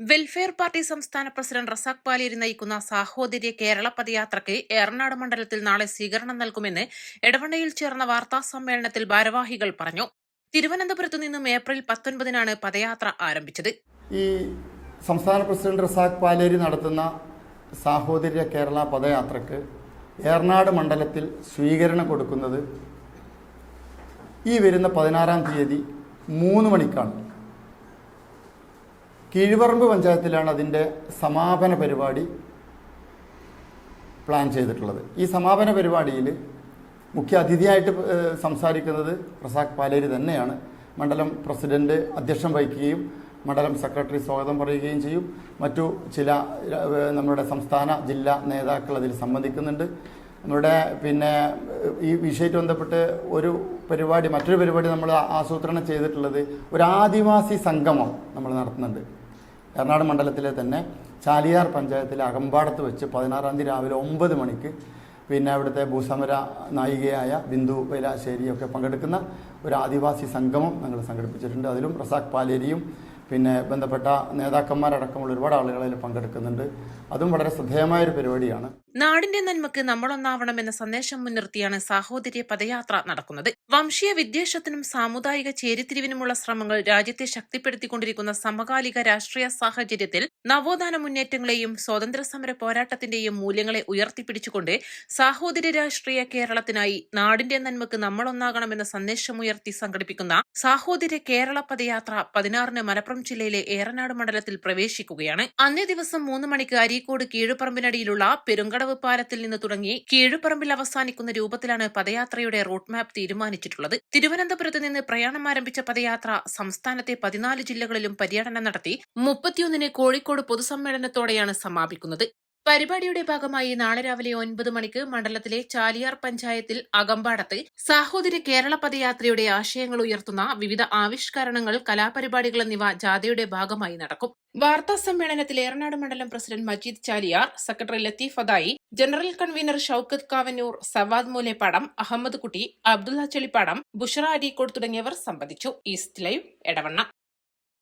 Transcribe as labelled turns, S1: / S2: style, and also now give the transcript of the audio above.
S1: Welfare party സംസ്ഥാന president Razak Paleri നയിക്കുന്ന സാഹോദര്യ കേരള പദയാത്രയ്ക്ക് ഏറനാട് മണ്ഡലത്തിൽ നാളെ സ്വീകരണം നൽകുമെന്ന് എടവണ്ണയിൽ ചേർന്ന വാർത്താ സമ്മേളനത്തിൽ ഭാരവാഹികൾ പറഞ്ഞു. തിരുവനന്തപുരത്ത് നിന്നും ഏപ്രിൽ പത്തൊൻപതിനാണ് പദയാത്ര ആരംഭിച്ചത്.
S2: ഈ സംസ്ഥാന പ്രസിഡന്റ് റസാഖ് പാലേരി നടത്തുന്ന സാഹോദര്യ കേരള പദയാത്രയ്ക്ക് ഏറനാട് മണ്ഡലത്തിൽ സ്വീകരണം കൊടുക്കുന്നത് ഈ വരുന്ന പതിനാറാം തീയതി മൂന്ന് മണിക്കാണ്. കീഴ്പറമ്പ് പഞ്ചായത്തിലാണ് അതിന്റെ സമാപന പരിപാടി പ്ലാൻ ചെയ്തിട്ടുള്ളത്. ഈ സമാപന പരിപാടിയിൽ മുഖ്യ അതിഥിയായിട്ട് സംസാരിക്കുന്നത് പ്രസാദ് പാലേരി തന്നെയാണ്. മണ്ഡലം പ്രസിഡന്റ് അധ്യക്ഷം വഹിക്കുകയും മണ്ഡലം സെക്രട്ടറി സ്വാഗതം പറയുകയും ചെയ്യും. മറ്റു ചില നമ്മുടെ സംസ്ഥാന ജില്ലാ നേതാക്കൾ അതിൽ സംബന്ധിക്കുന്നുണ്ട്. നമ്മുടെ പിന്നെ ഈ വിഷയമായിട്ട് ബന്ധപ്പെട്ട് ഒരു പരിപാടി മറ്റൊരു പരിപാടി നമ്മൾ ആസൂത്രണം ചെയ്തിട്ടുള്ളത് ഒരു ആദിവാസി സംഗമം നമ്മൾ നടത്തുന്നുണ്ട്. എറണാകുളം മണ്ഡലത്തിലെ തന്നെ ചാലിയാർ പഞ്ചായത്തിലെ അകമ്പാടത്ത് വെച്ച് പതിനാറാം തീയതി രാവിലെ ഒമ്പത് മണിക്ക് പിന്നെ അവിടുത്തെ ഭൂസമര നായികയായ ബിന്ദു വൈലാശ്ശേരിയൊക്കെ പങ്കെടുക്കുന്ന ഒരു ആദിവാസി സംഗമം ഞങ്ങൾ സംഘടിപ്പിച്ചിട്ടുണ്ട്. അതിലും റസാഖ് പാലേരിയും പിന്നെ ബന്ധപ്പെട്ട നേതാക്കന്മാരടക്കമുള്ള ഒരുപാട് ആളുകളിൽ പങ്കെടുക്കുന്നുണ്ട്. അതും വളരെ ശ്രദ്ധേയമായൊരു പരിപാടിയാണ്.
S1: നാടിന്റെ നന്മക്ക് നമ്മളൊന്നാവണമെന്ന സന്ദേശം മുൻനിർത്തിയാണ് സാഹോദര്യ പദയാത്ര നടക്കുന്നത്. വംശീയ വിദ്വേഷത്തിനും സാമുദായിക ചേരിതിരിവിനുമുള്ള ശ്രമങ്ങൾ രാജ്യത്തെ ശക്തിപ്പെടുത്തിക്കൊണ്ടിരിക്കുന്ന സമകാലിക രാഷ്ട്രീയ സാഹചര്യത്തിൽ നവോത്ഥാന മുന്നേറ്റങ്ങളെയും സ്വാതന്ത്ര്യ സമര പോരാട്ടത്തിന്റെയും മൂല്യങ്ങളെ ഉയർത്തിപ്പിടിച്ചുകൊണ്ട് സാഹോദര്യ രാഷ്ട്രീയ കേരളത്തിനായി നാടിന്റെ നന്മക്ക് നമ്മളൊന്നാകണമെന്ന സന്ദേശമുയർത്തി സംഘടിപ്പിക്കുന്ന സാഹോദര്യ കേരള പദയാത്ര പതിനാറിന് മലപ്പുറം ജില്ലയിലെ ഏറനാട് മണ്ഡലത്തിൽ പ്രവേശിക്കുകയാണ്. അന്നേ ദിവസം മൂന്ന് മണിക്ക് അരീക്കോട് കീഴുപറമ്പിനടിയിലുള്ള പെരുങ്കടവ് പാലത്തിൽ നിന്ന് തുടങ്ങി കീഴുപറമ്പിൽ അവസാനിക്കുന്ന രൂപത്തിലാണ് പദയാത്രയുടെ റൂട്ട് മാപ്പ് തീരുമാനിച്ചിട്ടുള്ളത്. തിരുവനന്തപുരത്ത് നിന്ന് പ്രയാണം ആരംഭിച്ച പദയാത്ര സംസ്ഥാനത്തെ പതിനാല് ജില്ലകളിലും പര്യടനം നടത്തി മുപ്പത്തിയൊന്നിന് കോഴിക്കോട് പൊതുസമ്മേളനത്തോടെയാണ് സമാപിക്കുന്നത്. പരിപാടിയുടെ ഭാഗമായി നാളെ രാവിലെ ഒൻപത് മണിക്ക് മണ്ഡലത്തിലെ ചാലിയാർ പഞ്ചായത്തിൽ അകമ്പാടത്ത് സാഹോദര്യ കേരള പദയാത്രയുടെ ആശയങ്ങൾ ഉയർത്തുന്ന വിവിധ ആവിഷ്കരണങ്ങൾ കലാപരിപാടികൾ എന്നിവ ജാഥയുടെ ഭാഗമായി നടക്കും. വാർത്താ സമ്മേളനത്തിൽ ഏറനാട് മണ്ഡലം പ്രസിഡന്റ് മജീദ് ചാലിയാർ സെക്രട്ടറി ലത്തീഫ് അദായി ജനറൽ കൺവീനർ ഷൌക്കത്ത് കാവന്നൂർ സവാദ് മൂലേപ്പാടം അഹമ്മദ് കുട്ടി അബ്ദുള്ള ചെളിപ്പാടം ബുഷറ അരീക്കോട് തുടങ്ങിയവർ സംബന്ധിച്ചു. East live Edavanna.